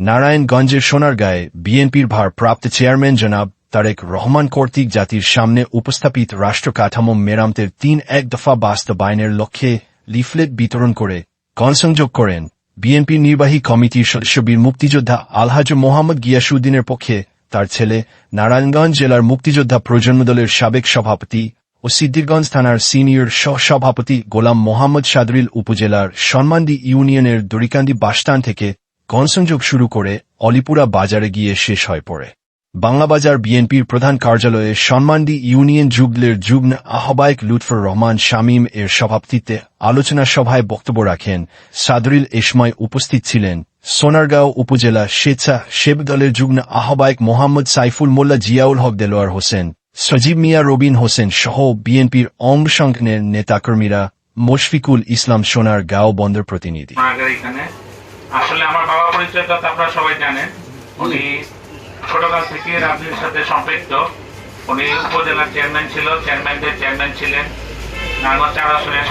নারায়ণগঞ্জের সোনারগাঁয়ে বিএনপির ভারপ্রাপ্ত চেয়ারম্যান জনাব তারেক রহমান কর্তৃক জাতির সামনে উপস্থাপিত রাষ্ট্র কাঠামো মেরামতের তিন এক দফা বাস্তবায়নের লক্ষ্যে লিফলেট বিতরণ করে গণসংযোগ করেন বিএনপির নির্বাহী কমিটির সদস্য বীর মুক্তিযোদ্ধা আলহাজ মোহাম্মদ গিয়াসুদ্দিনের পক্ষে তার ছেলে নারায়ণগঞ্জ জেলার মুক্তিযোদ্ধা প্রজন্ম দলের সাবেক সভাপতি ও সিদ্দিরগঞ্জ থানার সিনিয়র সহ-সভাপতি গোলাম মোহাম্মদ সাদরিল উপজেলার সন্মান্দি ইউনিয়নের দড়িকান্দি বাসস্থান থেকে গণসংযোগ শুরু করে অলিপুরা বাজারে গিয়ে শেষ হয়ে পড়ে। বাংলাবাজার বিএনপির প্রধান কার্যালয়ে সম্মান্ডি ইউনিয়ন যুগলের যুগ্ন আহ্বায়ক লুৎফর রহমান, শামীম এর সভাপতিত্বে আলোচনা সভায় বক্তব্য রাখেন সাদরিল এসময় উপস্থিত ছিলেন সোনারগাঁও উপজেলা স্বেচ্ছা সেব দলের যুগ্ম আহ্বায়ক মোহাম্মদ সাইফুল মোল্লা জিয়াউল হক দেলোয়ার হোসেন, সজীব মিয়া রবিন হোসেন সহ বিএনপির সংগঠনের নেতাকর্মীরা, মুশফিকুল ইসলাম সোনার গাঁও বন্দর প্রতিনিধি। আসলে আমার বাবা পরিচয়টা তো আপনারা সবাই জানেন। উনি ছোটকাল থেকে রাজনীতির সাথে সম্পৃক্ত। উনি উপজেলার চেয়ারম্যান ছিল চেয়ারম্যানদের চেয়ারম্যান ছিলেন। নাগর চার আসনের